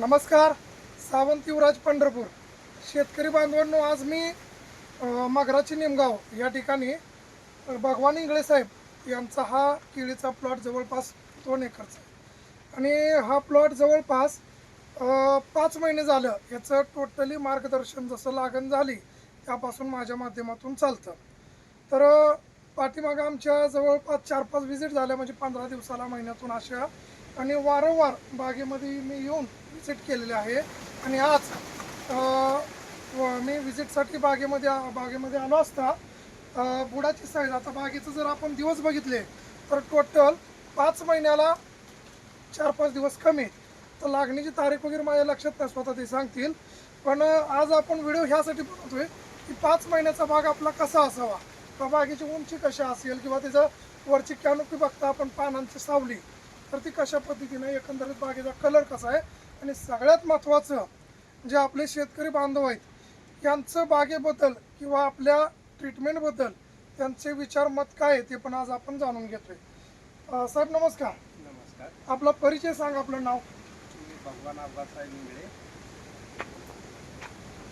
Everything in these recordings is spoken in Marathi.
नमस्कार सावंत युवराज पंढरपूर. शेतकरी बांधवांनो आज मी मगराची निमगाव या ठिकाणी भगवान इंगळे साहेब यांचा हा केळीचा प्लॉट जवळपास दोन एकरचा आणि हा प्लॉट जवळपास पाच महिने झालं याचं टोटली मार्गदर्शन जसं लागण झाली त्यापासून माझ्या माध्यमातून चालतं. तर पाठीमागं आमच्या जवळपास चार पाच व्हिजिट झाल्या म्हणजे पंधरा दिवसाला महिन्यातून अशा आणि वारंवार बागेमध्ये मी येऊन व्हिजिट केलेले आहे. आणि आज व- मी व्हिजिटसाठी बागेमध्ये आ- बागेमध्ये आलो असता बुडाची साईज आता बागेचं जर आपण दिवस बघितले तर टोटल पाच महिन्याला चार पाच दिवस कमी. तर लागणीची तारीख वगैरे माझ्या लक्षात नाही स्वतः ते सांगतील. पण आज आपण व्हिडिओ ह्यासाठी बनवतोय की पाच महिन्याचा भाग आपला कसा असावा? किंवा बागेची उंची कशी असेल किंवा त्याचं वरची कॅनोपी बघता आपण पानांची सावली तर ती कशा पद्धतीने एकंदरीत बागेचा कलर कसा आहे? आणि सगळ्यात महत्त्वाचं जे आपले शेतकरी बांधव आहेत यांचं बागेबद्दल किंवा आपल्या ट्रीटमेंटबद्दल त्यांचे विचार मत काय आहे ते पण आज आपण जाणून घेतोय. साहेब नमस्कार. नमस्कार. आपला परिचय सांग आपलं नाव. मी भगवान आबासाहेब इंगळे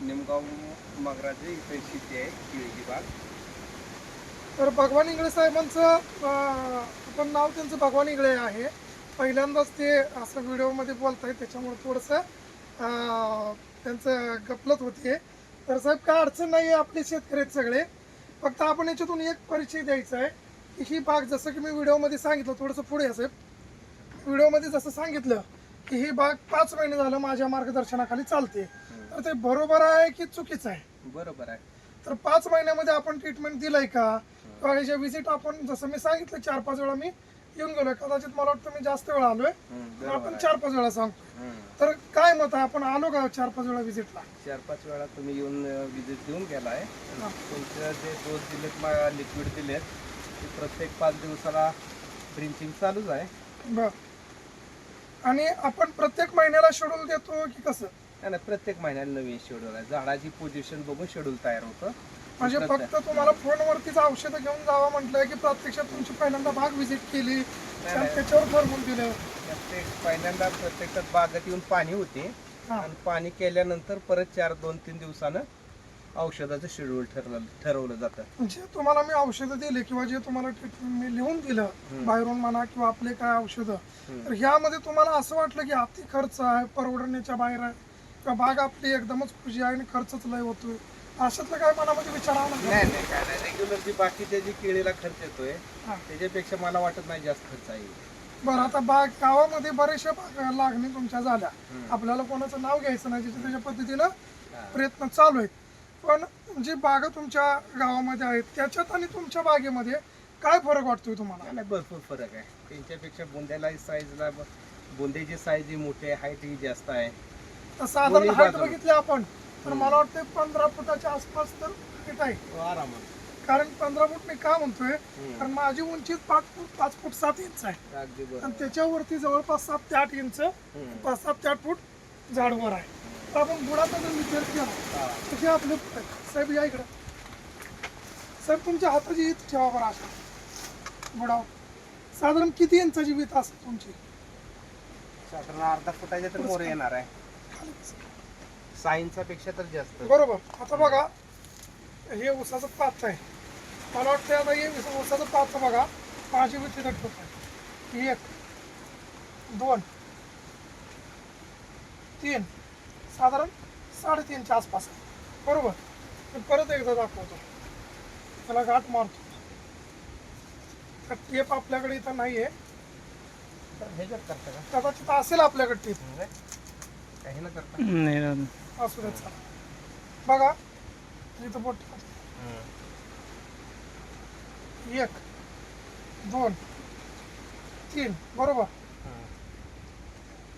निमगाव मगराजे इथे शेती आहे केळीची बाग. तर भगवान इंगळे साहेबांचं अं, आपण नाव त्यांचं भगवान इंगळे आहे. पहिल्यांदाच ते असं व्हिडिओमध्ये बोलत आहेत त्याच्यामुळे थोडंसं त्यांचं गपलत होते तर साहेब काय अडचण नाही आहे आपले शेतकरी आहेत सगळे. फक्त आपण याच्यातून एक परिचय द्यायचा आहे की ही बाग जसं की मी व्हिडिओमध्ये सांगितलं थोडंसं पुढे साहेब. व्हिडिओमध्ये जसं सांगितलं की ही बाग पाच महिने झालं माझ्या मार्गदर्शनाखाली चालते. तर ते बरोबर आहे की चुकीचं आहे? बरोबर आहे. तर पाच महिन्यामध्ये आपण ट्रीटमेंट दिलंय का? किंवा ह्याच्या विजिट आपण जसं मी सांगितलं चार पाच वेळा मी येऊन गेलोय. कदाचित मला वाटतं मी जास्त वेळा आलोय. पण आपण चार पाच वेळा सांगतो. तर काय मत आहे? आपण आलो का चार पाच वेळा विजिटला चार पाच वेळा तुम्ही येऊन विजिट देऊन गेलाय. तुमचं जे डोस दिलेत लिक्विड दिलेत ते प्रत्येक पाच दिवसाला ड्रिंचिंग चालूच आहे. बर. आणि आपण प्रत्येक महिन्याला शेड्यूल देतो की कसं? नाही नाही, प्रत्येक महिन्याला नवीन शेड्यूल आहे. झाडाची पोझिशन बघून शेड्यूल तयार होतं. म्हणजे फक्त तुम्हाला फोनवरतीच औषधं घेऊन जावं म्हटलंय की प्रत्यक्षात तुमची पहिल्यांदा भाग व्हिजिट केली त्याच्यावर ठरवून दिलं. प्रत्येक पहिल्यांदा प्रत्यक्षात बागेत येऊन पाणी होते. आणि पाणी केल्यानंतर परत चार दोन तीन दिवसानं औषधाचं शेड्यूल ठरवलं ठरवलं जातं. जे तुम्हाला मी औषधं दिली किंवा जे तुम्हाला ट्रीटमेंट मी लिहून दिलं बाहेरून म्हणा किंवा आपले काय औषधं तर ह्यामध्ये तुम्हाला असं वाटलं की अति खर्च आहे परवडण्याच्या बाहेर आहे. किंवा बाग आपली एकदमच खुशी आहे आणि खर्चच लय होतोय. अशातलं काय मनामध्ये विचार आला का? नाही नाही काय नाही रेग्युलर जी बाकीच्या जी केळीला खर्च येतोय हा. त्याच्यापेक्षा मला वाटत नाही जास्त खर्च आहे बरं आता बाग गावामध्ये बरेचशा बाग लागणी तुमच्या झाल्या हम्म. आपल्याला कोणाचं नाव घ्यायचं नाही ज्याच्या त्याच्या पद्धतीनं. प्रयत्न चालू आहेत पण जी बागा तुमच्या गावामध्ये आहेत त्याच्यात आणि तुमच्या बागेमध्ये काय फरक वाटतोय तुम्हाला नाही, भरपूर फरक आहे त्यांच्यापेक्षा बोंद्याला साईजला बोंद्याची साईज ही मोठी आहे हाईट ही जास्त आहे तर साधारण दोन्ही हाईट बाजूला. बघितली आपण तर मला वाटतं पंधरा फुटाच्या आसपास तर हाईट आहे. आरामात. कारण पंधरा फूट मी का म्हणतोय. कारण माझी उंची पाच फूट पाच फूट सात इंच आहे. अगदी आणि बरोबर त्याच्यावरती जवळपास सात ते आठ इंच हम्म. पाच सात ते आठ फूट झाडवर आहे. तर आपण बुडाचा जर विचार केला हा. तर हे आपले साहेब या इकडं. साहेब तुमच्या हाताची वीत ठेवा बरं अशा. बुडाव. साधारण किती इंचाची वीत असते तुमची? साधारण अर्धा फुटाच्या तर मोर येणार आहे. साईनचा पेक्षा तर जास्त. बरोबर. आता बघा हे उसाचं पात आहे. मला वाटतं आता हे उस- उसाचं पात बघा वीत तिथं ठेवत आहे एक दोन तीन साधारण साडेतीनच्या आसपास आहे. बरोबर? मी परत एकदा दाखवतो. त्याला गाठ मारतो. तर टेप आपल्याकडे इथं नाही आहे तर ह्याच्यात करता का? कदाचित असेल आपल्याकडे टेप. नाही? काही न करता असू दे चला बघा इथं बोट. एक दोन तीन बरोबर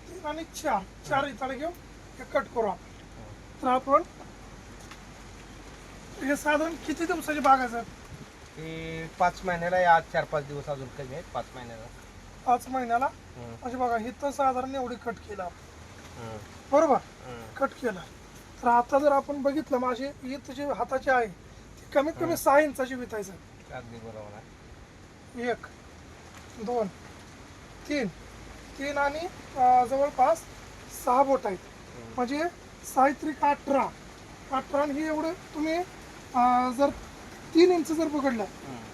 तीन आणि चार चार इथं घेऊ हे कट करू आपण तर आपण हे साधारण किती दिवसाची बाग आहे सर ते पाच महिन्याला आहे, आज चार पाच दिवस अजून कमी आहेत पाच महिन्याला पाच महिन्याला हम्म. म्हणजे बघा इथं साधारण एवढी कट केलं हम्म. बरोबर. कट केलं. तर आता जर आपण बघितलं माझी ईद जी हाताची आहे ती कमीत कमी सहा इंचाची वीत आहे सर अगदी बरोबर आहे. एक दोन तीन. तीन आणि अं, जवळपास सहा बोट आहेत. म्हणजे साहित्रिक अठरा. अठरा आणि हे एवढं तुम्ही अं, जर तीन इंच जर पकडलं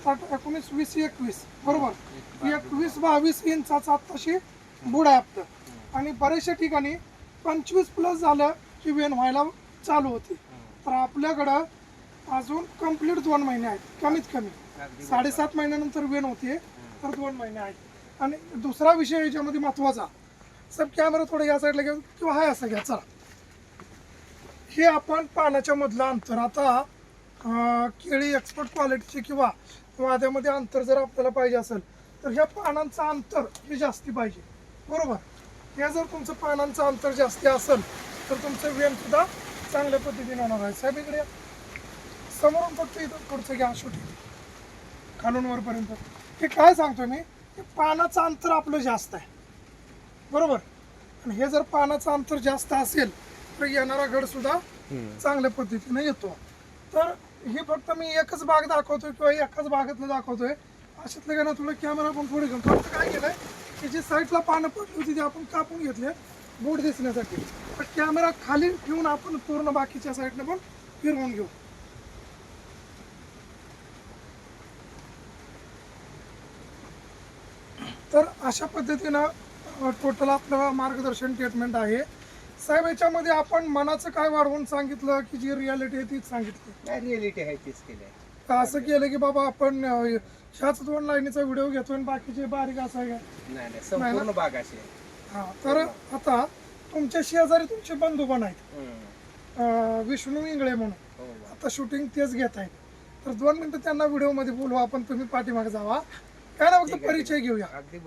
तर एकोणीस वीस एकवीस. बरोबर? एकवीस बावीस. इंचाचा आत्ताशी बुड आहे आपलं. आणि बऱ्याचशा ठिकाणी पंचवीस प्लस झालं की वेन व्हायला चालू होते. तर आपल्याकडं अजून कंप्लीट दोन महिने आहेत. कमीत कमी. साडेसात महिन्यानंतर वेन होते तर दोन महिने आहेत. आणि दुसरा विषय याच्यामध्ये महत्त्वाचा. सब कॅमेरा थोडं या साईडला घेऊन किंवा हाय असं घ्या चला. हे आपण पाण्याच्या मधलं अंतर. आता केळी एक्सपर्ट क्वालिटीची किंवा वाद्यामध्ये अंतर जर आपल्याला पाहिजे असेल तर ह्या पानांचं अंतर हे जास्ती पाहिजे. बरोबर? हे जर तुमचं पानांचं अंतर जास्ती असेल तर तुमचं वेन सुद्धा चांगल्या पद्धतीने होणार आहे. साहेब इकडे. समोरून फक्त इथं पुढचं घ्या शूटिंग. खालून वरपर्यंत. हे काय सांगतो मी? हे पानाचं अंतर आपलं जास्त आहे. बरोबर? आणि हे जर पानाचं अंतर जास्त असेल तर येणारा घड सुद्धा चांगल्या पद्धतीने येतो. तर हे फक्त मी एकच बाग दाखवतोय किंवा एकाच बागेतलं दाखवतोय. अशातलं ना तुला कॅमेरा पण पुढे घेऊन. फक्त काय केलंय? जी साईडला पानं पडली होती ती आपण कापून घेतले बोट दिसण्यासाठी. पण कॅमेरा खाली ठेवून आपण पूर्ण बाकीच्या साईडने पण फिरवून घेऊ. तर अशा पद्धतीनं टोटल आपलं मार्गदर्शन ट्रीटमेंट आहे. साहेब याच्यामध्ये आपण मनाचं काय वाढवून सांगितलं की जी रियालिटी आहे तीच सांगितली? काय रिअलिटी आहे तीच केली असं केलं की बाबा आपण ह्याच दोन लाईनीचा व्हिडिओ घेतोय आणि बाकीचे बारीक असं आहे. का नाही नाही संपूर्ण बाग अशी आहे. हा तर आता तुमच्या शेजारी तुमचे बंधू पण आहेत. हम्म. अं, विष्णू इंगळे म्हणून. हो आता शूटिंग तेच घेत आहेत. तर दोन मिनिटं त्यांना व्हिडिओमध्ये बोलू आपण तुम्ही पाठीमागे जावा. काय ना फक्त आहे, परिचय घेऊया. अगदी बरोबर.